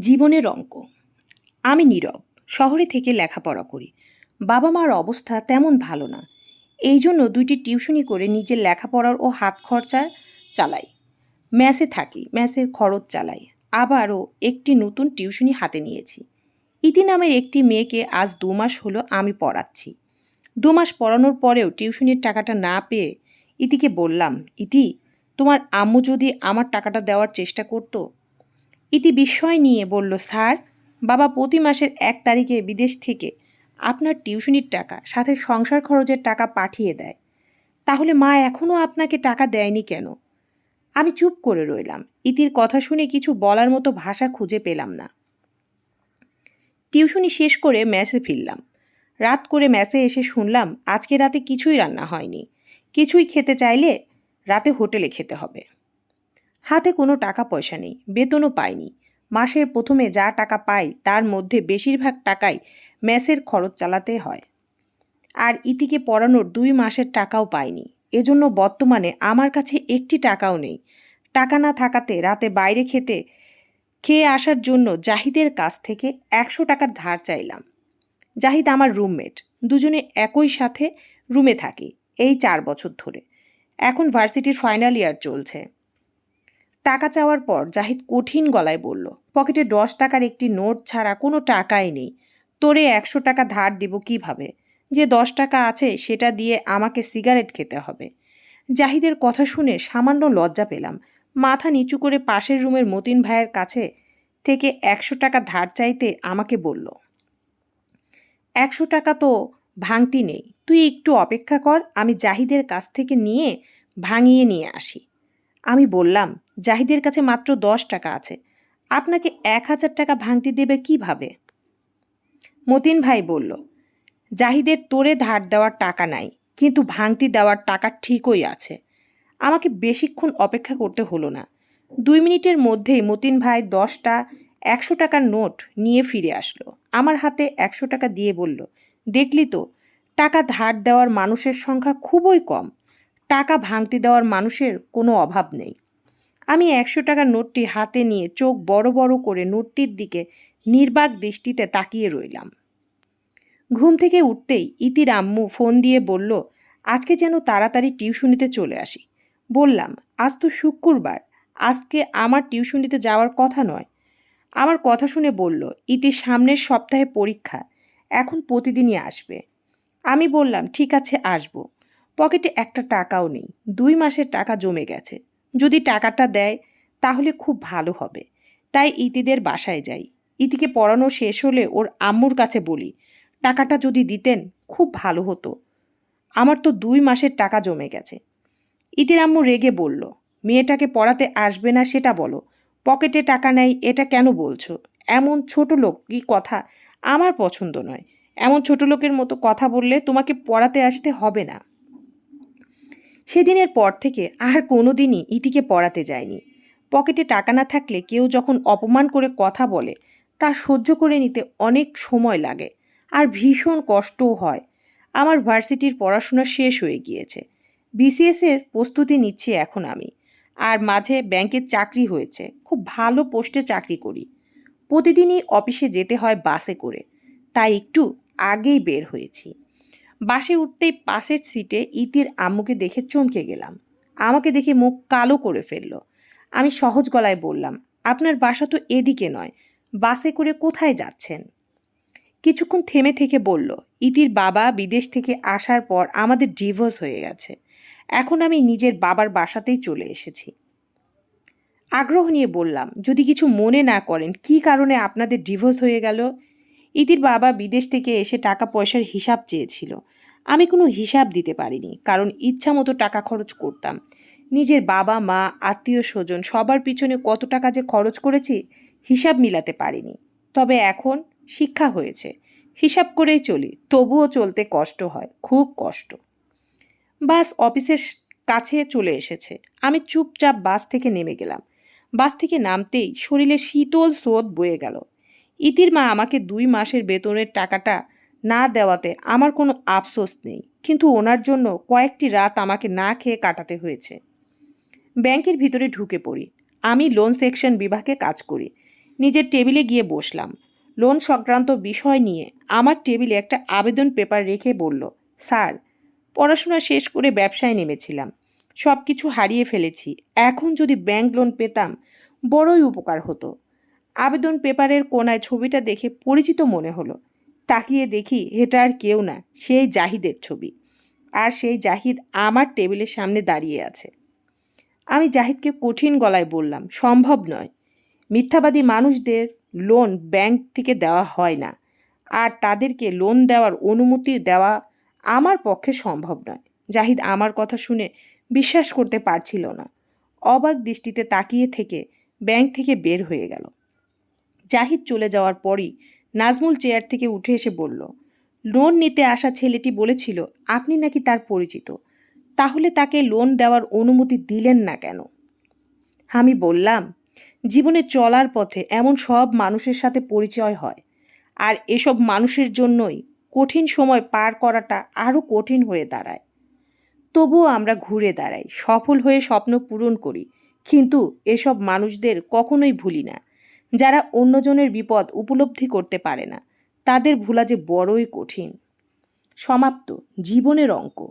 জীবনের অঙ্ক। আমি নীরব, শহরে থেকে লেখাপড়া করি। বাবা মার অবস্থা তেমন ভালো না। এই জন্য দুইটি টিউশনি করে নিজের লেখাপড়ার ও হাত খরচার চালাই। ম্যাসে থাকি, ম্যাসের খরচ চালাই। আবারও একটি নতুন টিউশনি হাতে নিয়েছি। ইতি নামের একটি মেয়েকে আজ দু মাস হলো আমি পড়াচ্ছি। দু মাস পড়ানোর পরেও টিউশনির টাকাটা না পেয়ে ইতিকে বললাম, ইতি, তোমার আম্মু যদি আমার টাকাটা দেওয়ার চেষ্টা করতো ইতি বিস্ময় নিয়ে বলল, স্যার, বাবা প্রতি মাসের এক তারিখে বিদেশ থেকে আপনার টিউশনির টাকা, সাথে সংসার খরচের টাকা পাঠিয়ে দেয়। তাহলে মা এখনও আপনাকে টাকা দেয়নি কেন? আমি চুপ করে রইলাম। ইতির কথা শুনে কিছু বলার মতো ভাষা খুঁজে পেলাম না। টিউশনি শেষ করে ম্যাসে ফিরলাম। রাত করে ম্যাসে এসে শুনলাম, আজকে রাতে কিছুই রান্না হয়নি। কিছুই খেতে চাইলে রাতে হোটেলে খেতে হবে। হাতে কোনো টাকা পয়সা নেই, বেতনও পাইনি। মাসের প্রথমে যা টাকা পাই, তার মধ্যে বেশিরভাগ টাকাই ম্যাসের খরচ চালাতে হয়। আর ইতিকে পড়ানোর দুই মাসের টাকাও পাইনি। এজন্য বর্তমানে আমার কাছে একটি টাকাও নেই। টাকা না থাকাতে রাতে বাইরে খেতে, খেয়ে আসার জন্য জাহিদের কাছ থেকে একশো টাকার ধার চাইলাম। জাহিদ আমার রুমমেট। দুজনে একই সাথে রুমে থাকি, এই চার বছর ধরে। এখন ভার্সিটির ফাইনাল ইয়ার চলছে। টাকা চাওয়ার পর জাহিদ কঠিন গলায় বলল, পকেটে দশ টাকার একটি নোট ছাড়া কোনো টাকাই নেই। তোরে একশো টাকা ধার দিব কীভাবে? যে দশ টাকা আছে সেটা দিয়ে আমাকে সিগারেট খেতে হবে। জাহিদের কথা শুনে সামান্য লজ্জা পেলাম। মাথা নিচু করে পাশের রুমের মতিন ভাইয়ের কাছে থেকে একশো টাকা ধার চাইতে আমাকে বলল, একশো টাকা তো ভাঙতি নেই। তুই একটু অপেক্ষা কর, আমি জাহিদের কাছ থেকে নিয়ে ভাঙিয়ে নিয়ে আসি। আমি বললাম জাহিদের কাছে মাত্র দশ টাকা আছে। আপনাকে এক হাজার টাকা ভাঙতি দেবে কীভাবে? মতিন ভাই বলল, জাহিদের তোরে ধার দেওয়ার টাকা নাই, কিন্তু ভাঙতি দেওয়ার টাকা ঠিকই আছে। আমাকে বেশিক্ষণ অপেক্ষা করতে হলো না। দুই মিনিটের মধ্যেই মতিন ভাই দশটা একশো টাকার নোট নিয়ে ফিরে আসলো। আমার হাতে একশো টাকা দিয়ে বলল, দেখলি তো, টাকা ধার দেওয়ার মানুষের সংখ্যা খুবই কম। টাকা ভাঙতি দেওয়ার মানুষের কোনো অভাব নেই। আমি একশো টাকার নোটটি হাতে নিয়ে চোখ বড় বড় করে নোটটির দিকে নির্বাক দৃষ্টিতে তাকিয়ে রইলাম। ঘুম থেকে উঠতেই ইতির আম্মু ফোন দিয়ে বলল, আজকে যেন তাড়াতাড়ি টিউশনিতে চলে আসি। বললাম, আজ তো শুক্রবার, আজকে আমার টিউশনিতে যাওয়ার কথা নয়। আমার কথা শুনে বলল, ইতির সামনের সপ্তাহে পরীক্ষা, এখন প্রতিদিনই আসবে। আমি বললাম, ঠিক আছে, আসব। পকেটে একটা টাকাও নেই, দুই মাসের টাকা জমে গেছে। যদি টাকাটা দেয়, তাহলে খুব ভালো হবে। তাই ইতিদের বাসায় যাই। ইতিকে পড়ানো শেষ হলে ওর আম্মুর কাছে বলি, টাকাটা যদি দিতেন, খুব ভালো হতো। আমার তো দুই মাসের টাকা জমে গেছে। ইতির আম্মু রেগে বলল, মেয়েটাকে পড়াতে আসবে না সেটা বলো। পকেটে টাকা নেই, এটা কেন বলছো? এমন ছোট লোক কি কথা আমার পছন্দ নয়। এমন ছোট লোকের মতো কথা বললে তোমাকে পড়াতে আসতে হবে না। সেদিনের পর থেকে আর কোনো দিনই ইতিকে পড়াতে যায়নি। পকেটে টাকা না থাকলে কেউ যখন অপমান করে কথা বলে, তা সহ্য করে নিতে অনেক সময় লাগে আর ভীষণ কষ্টও হয়। আমার ভার্সিটির পড়াশোনা শেষ হয়ে গিয়েছে। বিসিএসের প্রস্তুতি নিচ্ছি এখন আমি। আর মাঝে ব্যাংকের চাকরি হয়েছে। খুব ভালো পোস্টে চাকরি করি। প্রতিদিনই অফিসে যেতে হয় বাসে করে। তাই একটু আগেই বের হয়েছি। বাসে উঠতেই পাশের সিটে ইতির আম্মুকে দেখে চমকে গেলাম। আমাকে দেখে মুখ কালো করে ফেলল। আমি সহজ গলায় বললাম, আপনার বাসা তো এদিকে নয়, বাসে করে কোথায় যাচ্ছেন? কিছুক্ষণ থেমে থেকে বলল, ইতির বাবা বিদেশ থেকে আসার পর আমাদের ডিভোর্স হয়ে গেছে। এখন আমি নিজের বাবার বাসাতেই চলে এসেছি। আগ্রহ নিয়ে বললাম, যদি কিছু মনে না করেন, কি কারণে আপনাদের ডিভোর্স হয়ে গেল? ইতির বাবা বিদেশ থেকে এসে টাকা পয়সার হিসাব চেয়েছিল। আমি কোনো হিসাব দিতে পারিনি, কারণ ইচ্ছা মতো টাকা খরচ করতাম। নিজের বাবা, মা, আত্মীয় স্বজন সবার পিছনে কত টাকা যে খরচ করেছি, হিসাব মিলাতে পারিনি। তবে এখন শিক্ষা হয়েছে। হিসাব করেই চলি, তবুও চলতে কষ্ট হয়, খুব কষ্ট। বাস অফিসের কাছে চলে এসেছে। আমি চুপচাপ বাস থেকে নেমে গেলাম। বাস থেকে নামতেই শরীরে শীতল স্রোত বয়ে গেল। ইতির মা আমাকে দুই মাসের বেতনের টাকাটা না দেওয়াতে আমার কোনো আফসোস নেই। কিন্তু ওনার জন্য কয়েকটি রাত আমাকে না খেয়ে কাটাতে হয়েছে। ব্যাংকের ভিতরে ঢুকে পড়ি। আমি লোন সেকশন বিভাগে কাজ করি। নিজের টেবিলে গিয়ে বসলাম। লোন সংক্রান্ত বিষয় নিয়ে আমার টেবিলে একটা আবেদন পেপার রেখে বলল, স্যার, পড়াশোনা শেষ করে ব্যবসায় নেমেছিলাম। সব কিছু হারিয়ে ফেলেছি। এখন যদি ব্যাংক লোন পেতাম, বড়ই উপকার হতো। আবেদন পেপারের কোনায় ছবিটা দেখে পরিচিত মনে হলো। তাকিয়ে দেখি এটা আর কেউ না, সেই জাহিদের ছবি। আর সেই জাহিদ আমার টেবিলের সামনে দাঁড়িয়ে আছে। আমি জাহিদকে কঠিন গলায় বললাম, সম্ভব নয়। মিথ্যাবাদী মানুষদের লোন ব্যাংক থেকে দেওয়া হয় না। আর তাদেরকে লোন দেওয়ার অনুমতি দেওয়া আমার পক্ষে সম্ভব নয়। জাহিদ আমার কথা শুনে বিশ্বাস করতে পারছিল না। অবাক দৃষ্টিতে তাকিয়ে থেকে ব্যাংক থেকে বের হয়ে গেল। জাহিদ চলে যাওয়ার পরই নাজমুল চেয়ার থেকে উঠে এসে বলল, লোন নিতে আসা ছেলেটি বলেছিল, আপনি নাকি তার পরিচিত। তাহলে তাকে লোন দেওয়ার অনুমতি দিলেন না কেন? আমি বললাম, জীবনে চলার পথে এমন সব মানুষের সাথে পরিচয় হয়। আর এসব মানুষের জন্যই কঠিন সময় পার করাটা আরও কঠিন হয়ে দাঁড়ায়। তবুও আমরা ঘুরে দাঁড়াই, সফল হয়ে স্বপ্ন পূরণ করি। কিন্তু এসব মানুষদের কখনোই ভুলি না। যারা অন্যজনের বিপদ উপলব্ধি করতে পারে না। তাদের ভুলা যে বড়ই কঠিন। সমাপ্ত। জীবনের অঙ্ক।